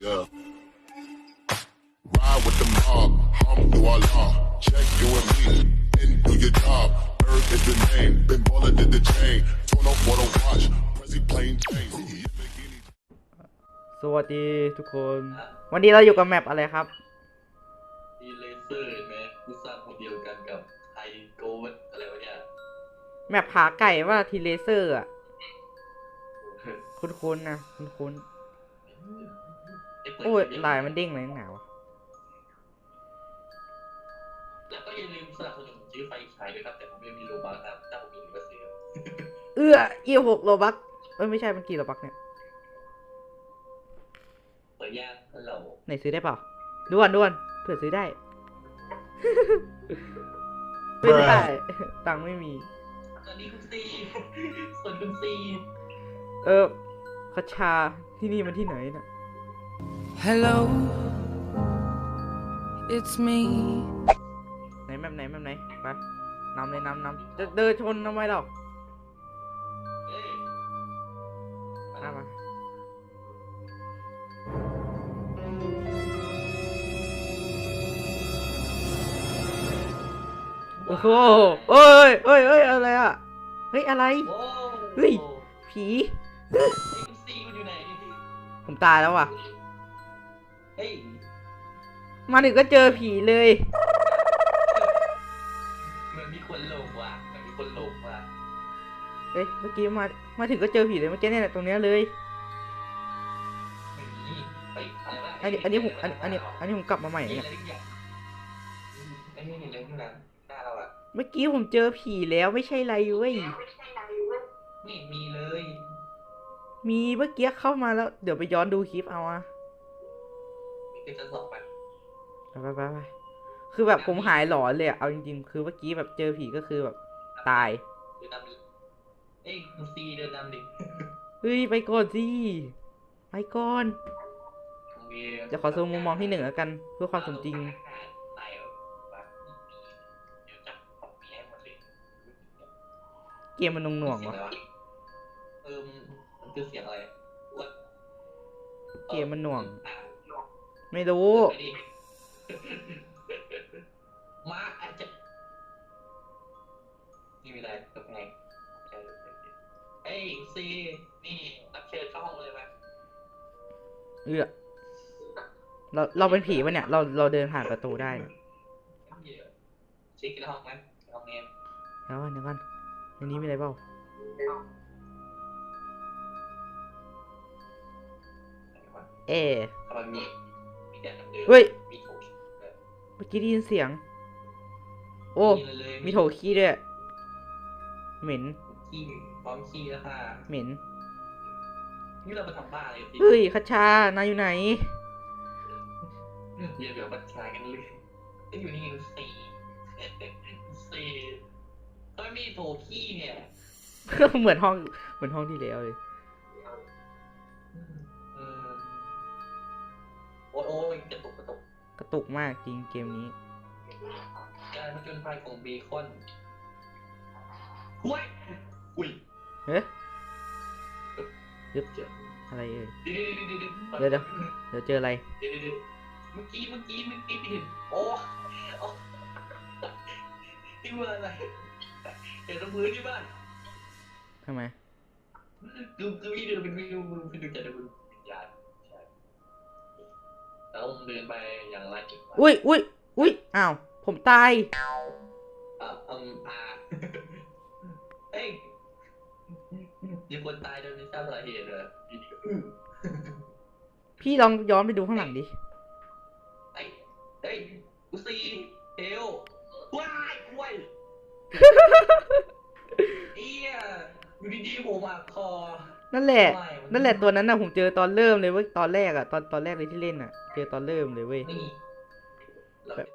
Yeah. Ride with the mob, hum through our law. Check you and me, and do your job. Earth is the name, been ballin' did the chain. Torn up for the watch, Prezi plain Jane. Lamborghini สวัสดีทุกคน วันนี้เราอยู่กับแมปอะไรครับมีเลเซอร์เห็นไหมกูสร้างคนเดียวกันกับไอโกดอะไรวะเนี่ยแมปผาไก่ว่าทีเลเซอร์อะ คุ้นๆนะคุ้นไเปิๆด โอ้ยเกมลายมันเด้งเลยหนาวะแล้วก็อย่าลืมสนับสนุนชื่อไฟฉายด้วยครับแต่ผมไม่มีโลบัคครับถ้าผมมีก็ซื้อเอื้อยี่หกโลบักเอ้ยไม่ใช่มันกี่โลบักเนี่ยเปิดย่างฮัลโหลไหนซื้อได้เปล่าด่วนด่วนเผื่อซื้อได้ไม่ได้ตังค์ไม่มีสวัสดีคุณซีสวัสดีคุณซีเออคาชาที่นี่มันที่ไหนน่ะ Hello, it's me. ไหนแมปไหนแมปไหนไปนำเลยนำนำจะเดินชนทำไมหรอกเอ้ยมามาโอ้โหเอ้ยเอ้ยเอ้ยอะไรอะ เฮ้ย อะไรโว้วเฮ้ย ผีเฮ้ยคุณซีมันอยู่ไหนผมตายแล้วว่ะ เฮ้ยมาถึงก็เจอผีเลย เหมือนมีคนหลงว่ะเหมือนมีคนหลงว่ะเอ้ย เมื่อกี้มา มาถึงก็เจอผีเลยเมื่อกี้เนี่ยตรงเนี้ยเลย ไม่มีเฮ้ยอะไรวะอันนี้ อันนี้ผม อันอันนี้ อันนี้ผมกลับมาใหม่นี่เนี่ยอะไรทุกอย่างไอ้นี่เห็นอะไรข้างหลังหน้าเราอะเมื่อกี้ผมเจอผีแล้วไม่ใช่ไรเว้ย ไม่มีเลย มีเมื่อกี้เข้ามาแล้ว เดี๋ยวไปย้อนดูคลิปเอาอะ มีแค่จะสอบมันไปไปไปไปคือแบบผมหายหลอนเลยอะเอาจริงๆ คือเมื่อกี้แบบเจอผีก็คือแบบตายเดินนำดิเอ้ยคุณซีเดินนำดิเฮ้ยไปก่อนสิไปก่อนโอเคเดี๋ยวขอซูมมุมมองที่หนึ่งแล้วกัน เพื่อความสมจริงตายเหรอวะเดี๋ยวจับของเมียให้หมดเลยเกมมันหน่วงๆเสียวะอะไรเออมันคือเสียงอะไรอ้วนเกมมันหน่วงอะ ไม่รู้ไปดิมาอาจจะนี่มีอะไรกับไงเอ้ยซีนี่รับเชิญเข้าห้องเลยไหมเอือเราเราเป็นผีปะเนี่ย เราเราเดินผ่านประตูได้เนี่ยเช็คในห้องไหมห้องนี้เดี๋ยวก่อนเดี๋ยวก่อนในนี้มีอะไรเปล่าเอะทำไมมีมีแต่ เดิมเฮ้ย มีโถเมื่อกี้ได้ยินเสียง โอ้ มีเลยมีโถขี้ด้วย เหม็น ขี้พร้อมขี้แล้วค่ะ เหม็น นี่เราไปทำบ้าอะไรกันเฮ้ยคัชชานายอยู่ไหน เดี๋ยวเดี๋ยวบัญชากันเลยก็อยู่นี่สี่สี่ทำไมมีโถขี้เนี่ยเหมือนห้อง เหมือนห้องที่แล้วเลยเออโอ้ยโอ้ยกระตุก กระตุกกระตุกมากจริงเกมนี้การผจญภัยของเบคอนหุ้ยอุ้ยเฮ้ยเดี๋ยวอะไรเอ่ยเดี๋ยวเดี๋ยวเดี๋ยวเดี๋ยวเจออะไรเดี๋ยวเดี๋ยวเมื่อกี้เมื่อกี้เมื่อกี้เห็นโอ้โอ้ที่ว่าอะไรเห็นตรงพื้นที่บ้านทำไมดูคือวิดีโอเป็นวิดีโอเป็นดูจากดูวิญญาณใช่ แล้วผมเดินไปอย่างไรอีกวะอุ้ยอุ้ยอุ้ยอ้าว ผมตาย อะอืมอ่าเอ้ยมีคนตายโดยไม่ทราบสาเหตุเหรออยู่ดีก็อื้อพี่ลองย้อนไปดูข้างหลังดิ เอ้ยเอ้ยกูซีเทลว้ายกล้วยเอี้ยอยู่ดีๆผมอะคอ นั่นแหละไม่มันนั่นแหละตัวนั้นน่ะผมเจอตอนเริ่มเลยเว้ยตอนแรกอะตอนตอนแรกเลยที่เล่นอะเจอตอนเริ่มเลยเว้ยนี่เราแบบ